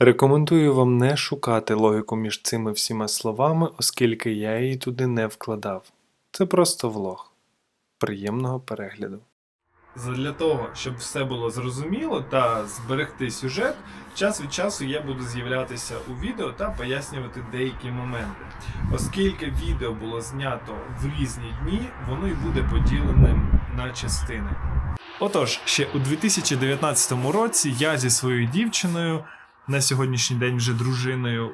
Рекомендую вам не шукати логіку між цими всіма словами, оскільки я її туди не вкладав. Це просто влог. Приємного перегляду. Для того, щоб все було зрозуміло та зберегти сюжет, час від часу я буду з'являтися у відео та пояснювати деякі моменти. Оскільки відео було знято в різні дні, воно й буде поділеним на частини. Отож, ще у 2019 році я зі своєю дівчиною, на сьогоднішній день вже дружиною,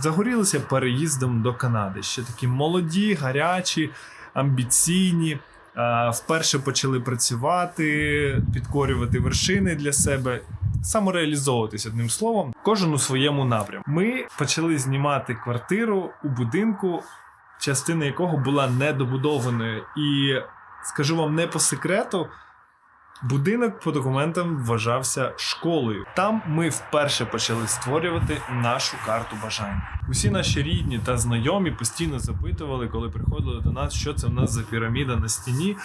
загорілися переїздом до Канади. Ще такі молоді, гарячі, амбіційні. Вперше почали працювати, підкорювати вершини для себе, самореалізовуватись одним словом, кожен у своєму напрямку. Ми почали знімати квартиру у будинку, частина якого була недобудованою. І скажу вам не по секрету, Будинок по документам вважався школою. Там ми вперше почали створювати нашу карту бажань. Усі наші рідні та знайомі постійно запитували, коли приходили до нас, що це в нас за піраміда на стіні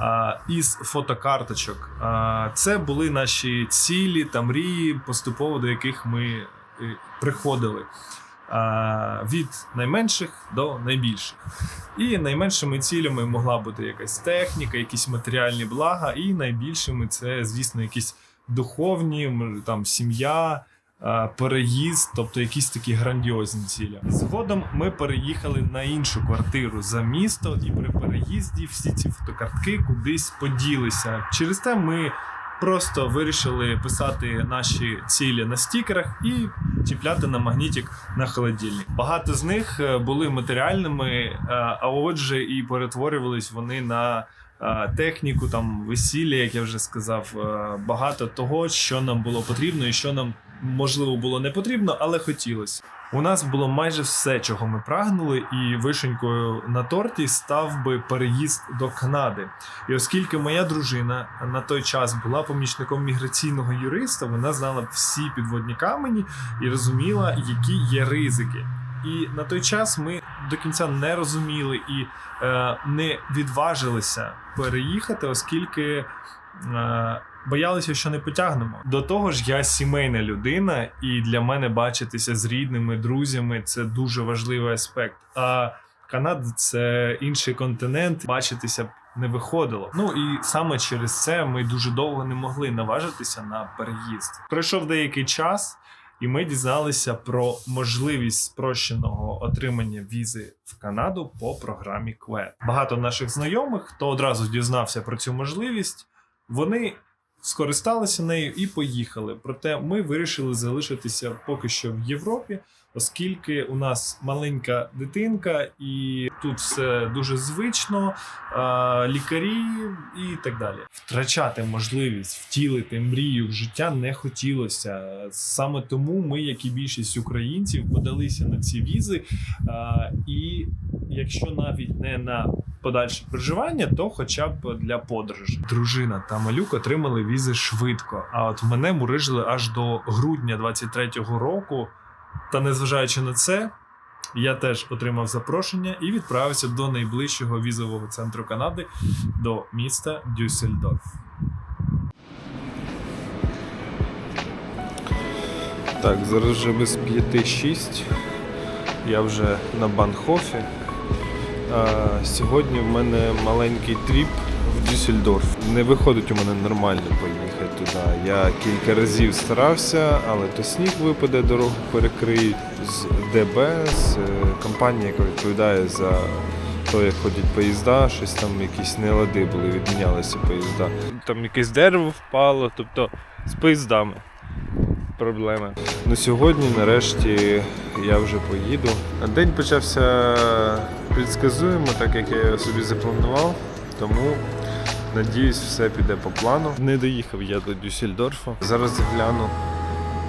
а, із фотокарточок. А, це були наші цілі та мрії, поступово до яких ми е, приходили. Від найменших до найбільших. І найменшими цілями могла бути якась техніка, якісь матеріальні блага, і найбільшими це, звісно, якісь духовні, там сім'я, переїзд, тобто якісь такі грандіозні цілі. Згодом ми переїхали на іншу квартиру за місто, і при переїзді всі ці фотокартки кудись поділися. Через те ми. Просто вирішили писати наші цілі на стікерах і чіпляти на магнітик на холодильник. Багато з них е, були матеріальними, е, а отже, і перетворювались вони на е, техніку, там весілля, як я вже сказав. Багато того, що нам було потрібно, і що нам можливо було не потрібно, але хотілося. У нас було майже все, чого ми прагнули, і вишенькою на торті став би переїзд до Канади. І оскільки моя дружина на той час була помічником міграційного юриста, вона знала всі підводні камені і розуміла, які є ризики. І на той час ми до кінця не розуміли і е, не відважилися переїхати, оскільки. Е, Боялися, що не потягнемо. До того ж, я сімейна людина, і для мене бачитися з рідними, друзями це дуже важливий аспект. А Канада це інший континент, бачитися не виходило. Ну і саме через це ми дуже довго не могли наважитися на переїзд. Пройшов деякий час, і ми дізналися про можливість спрощеного отримання візи в Канаду по програмі QUET. Багато наших знайомих, хто одразу дізнався про цю можливість, вони скористалися нею і поїхали. Проте ми вирішили залишитися поки що в Європі, оскільки у нас маленька дитинка, і тут все дуже звично, лікарі і так далі. Втрачати можливість втілити мрію в життя не хотілося. Саме тому ми, як і більшість українців, подалися на ці візи. І якщо навіть не на подальше проживання, то хоча б для подорожі. Дружина та малюк отримали візи швидко. А от мене мурижили аж до грудня 23-го року. Та незважаючи на це, я теж отримав запрошення і відправився до найближчого візового центру Канади до міста Дюссельдорф. Так, зараз вже без 5-6. Я вже на Банхофі. А, сьогодні в мене маленький тріп в Дюссельдорф. Не виходить у мене нормально поїхати туди. Я кілька разів старався, але то сніг випаде, дорогу перекриють з ДБ, з е, компанії, яка відповідає за те, як ходять поїзда, щось там якісь нелади були, відмінялися поїзда. Там якесь дерево впало, тобто з поїздами проблеми. Ну сьогодні, нарешті, я вже поїду. День почався предсказуємо, так як я собі запланував. Тому надіюсь, все піде по плану. Не доїхав я до Дюссельдорфа. Зараз гляну,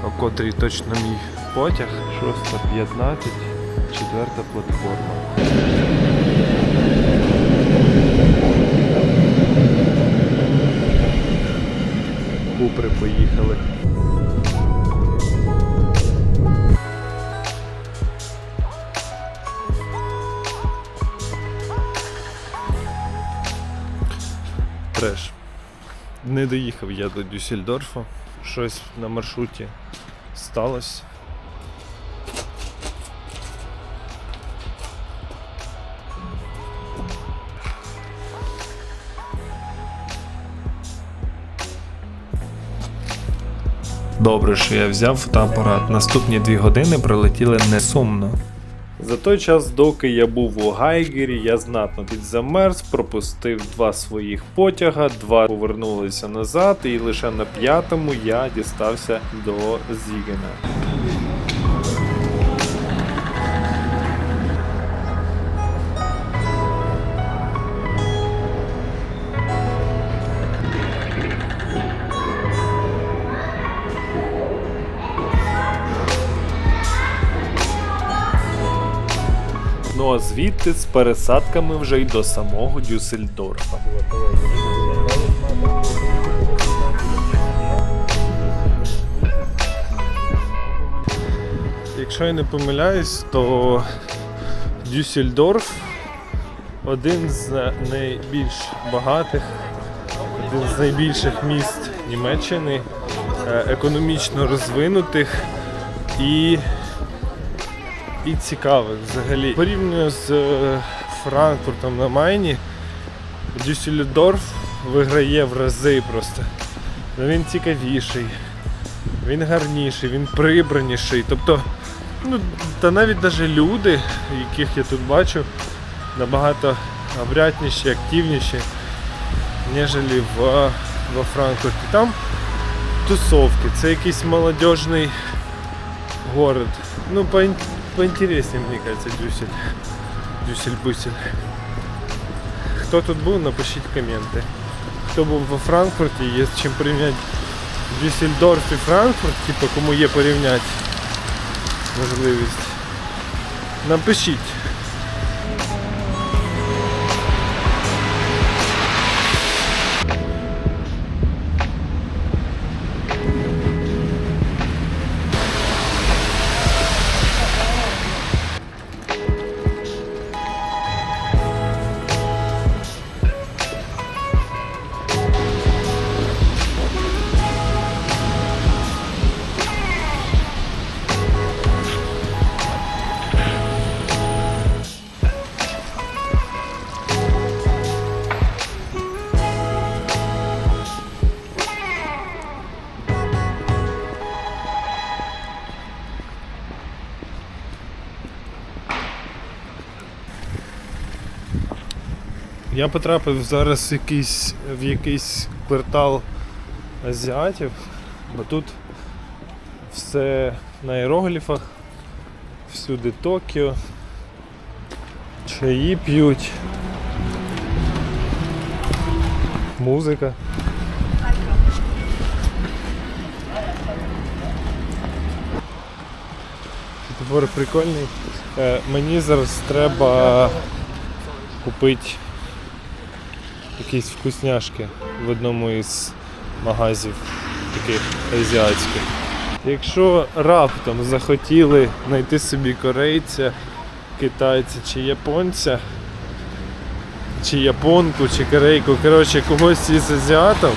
о котрій точно мій потяг. 6.15, четверта платформа. Купри поїхали. теж. Не доїхав я до Дюссельдорфа, щось на маршруті сталося. Добре, що я взяв фотоапарат. Наступні дві години пролетіли несумно. За той час, доки я був у Гайгері, я знатно підзамерз, пропустив два своїх потяга, два повернулися назад, і лише на п'ятому я дістався до Зігена. Ну а звідти з пересадками вже й до самого Дюссельдорфа. Якщо я не помиляюсь, то Дюссельдорф один з найбільш багатих, один з найбільших міст Німеччини, е, економічно розвинутих і і цікавих взагалі. Порівняно з е, Франкфуртом на Майні, Дюссельдорф виграє в рази просто. Ну, Він цікавіший, він гарніший, він прибраніший. Тобто, ну, та навіть даже люди, яких я тут бачу, набагато обрядніші, активніші, ніж в, во Франкфурті. Там тусовки, це якийсь молодіжний город. Ну, поинтереснее, мне кажется, Дюсель. Дюсель-Бусель. Кто тут был, напишите комменты. Кто був во Франкфурті, є чем порівняти Дюссельдорф і Франкфурт, типу кому є порівняти можливість. Напишіть. Я потрапив зараз якийсь, в якийсь квартал азіатів, бо тут все на іерогліфах, всюди Токіо, чаї п'ють, музика. Твор прикольний. Е, мені зараз треба купити якісь вкусняшки в одному із магазів таких азіатських. Якщо раптом захотіли знайти собі корейця, китайця чи японця, чи японку, чи корейку, коротше, когось із азіатів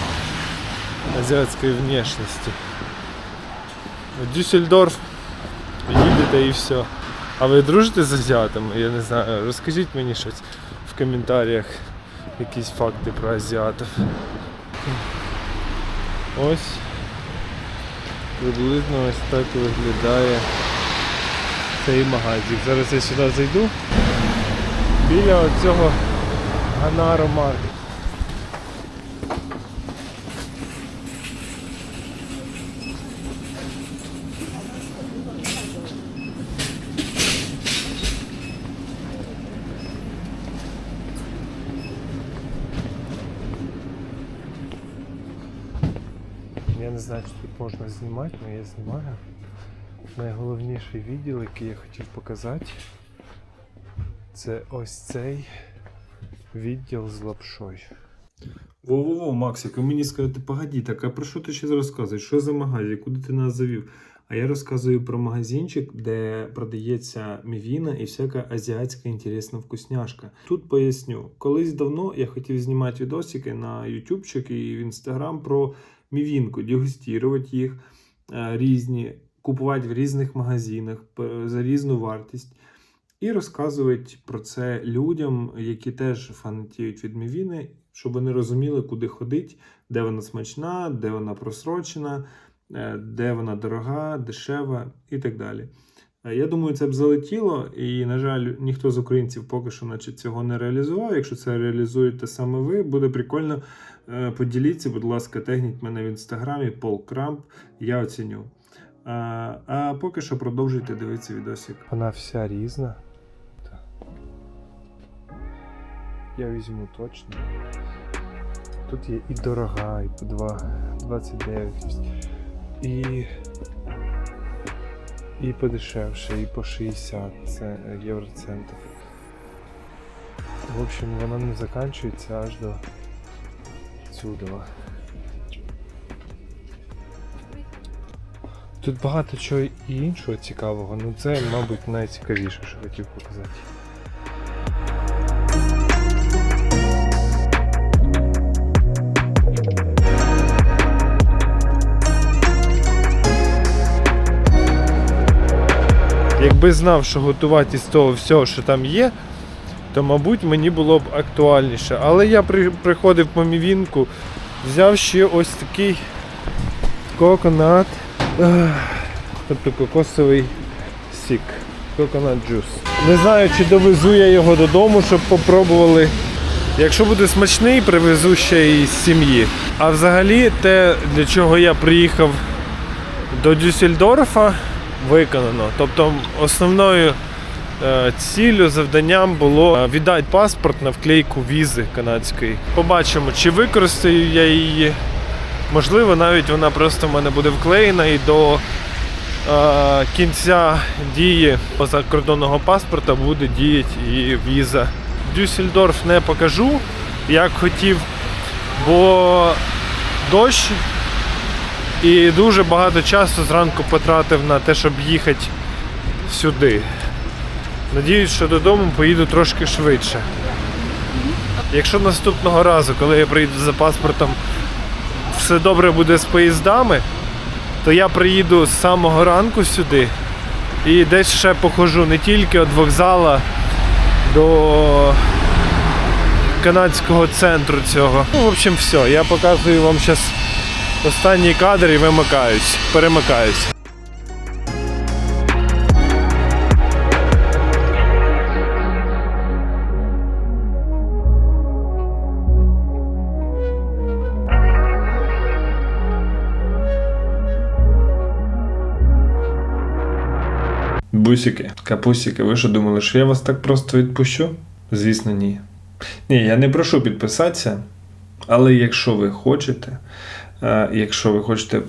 азіатської внешності. Дюссельдорф їдете і все. А ви дружите з азіатами? Я не знаю. Розкажіть мені щось в коментарях якісь факти про азіатів. Ось приблизно ось так виглядає цей магазин. Зараз я сюди зайду. Біля оцього Ганаро Я не знаю, чи тут можна знімати, але я знімаю. Найголовніший відділ, який я хотів показати, це ось цей відділ з лапшою. Во-во-во, Максик, ви мені скажете, погоді, так а про що ти ще розказуєш? Що за магазин? Куди ти нас завів? А я розказую про магазинчик, де продається мівіна і всяка азіатська інтересна вкусняшка. Тут поясню, колись давно я хотів знімати відосики на ютубчик і в інстаграм про мівінку, дегустувати їх е, різні, купувати в різних магазинах за різну вартість. І розказувати про це людям, які теж фанатіють від мівіни, щоб вони розуміли, куди ходить, де вона смачна, де вона просрочена, е, де вона дорога, дешева і так далі. Е, Я думаю, це б залетіло, і, на жаль, ніхто з українців поки що наче, цього не реалізував. Якщо це реалізуєте саме ви, буде прикольно. Е, Поділіться, будь ласка, тегніть мене в інстаграмі Пол Крамп, я оціню. А, а поки що продовжуйте дивитися відосик. Вона вся різна. Я візьму точно. Тут є і дорога, і по 2, 29, і, і подешевше, і по 60 це євроцентів. В общем, вона не закінчується аж до сюди. Тут багато чого і іншого цікавого, ну це, мабуть, найцікавіше, що хотів показати. Якби знав, що готувати із того всього, що там є, то, мабуть, мені було б актуальніше. Але я при, приходив по мівінку, взяв ще ось такий коконат, тобто кокосовий сік. Коконат джус. Не знаю, чи довезу я його додому, щоб попробували. Якщо буде смачний, привезу ще й з сім'ї. А взагалі, те, для чого я приїхав до Дюссельдорфа, виконано. Тобто основною ціллю, завданням було е, віддати паспорт на вклейку візи канадської. Побачимо, чи використаю я її. Можливо, навіть вона просто в мене буде вклеєна і до е, кінця дії закордонного паспорта буде діяти і віза. Дюссельдорф не покажу, як хотів, бо дощ і дуже багато часу зранку потратив на те, щоб їхати сюди. Надіюсь, що додому поїду трошки швидше. Якщо наступного разу, коли я приїду за паспортом, все добре буде з поїздами, то я приїду з самого ранку сюди і десь ще похожу не тільки від вокзала до канадського центру цього. Ну, в общем, все. Я показую вам зараз останній кадр і вимикаюсь, перемикаюсь. Бусики, капусики, ви що думали, що я вас так просто відпущу? Звісно, ні. Ні, я не прошу підписатися, але якщо ви хочете, е, якщо ви хочете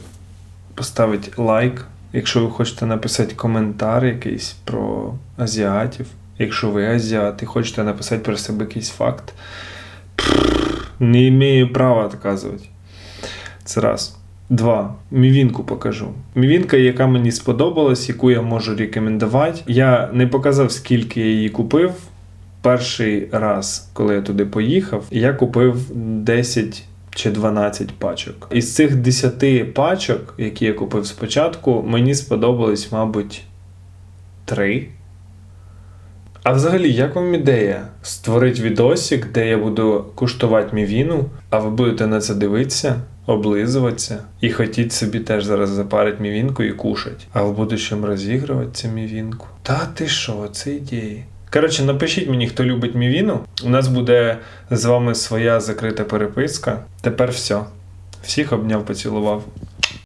поставити лайк, якщо ви хочете написати коментар якийсь про азіатів, якщо ви азіат і хочете написати про себе якийсь факт, не маю права доказувати. Це раз. Два. Мівінку покажу. Мівінка, яка мені сподобалась, яку я можу рекомендувати. Я не показав, скільки я її купив. Перший раз, коли я туди поїхав, я купив 10 чи 12 пачок. Із цих 10 пачок, які я купив спочатку, мені сподобались, мабуть, 3. А взагалі, як вам ідея створити відосик, де я буду куштувати мівіну, а ви будете на це дивитися, облизуватися і хотіть собі теж зараз запарити мівінку і кушать, а в будущому розігрувати цю мівінку? Та ти що, це ідеї. Коротше, напишіть мені, хто любить мівіну. У нас буде з вами своя закрита переписка. Тепер все. Всіх обняв, поцілував.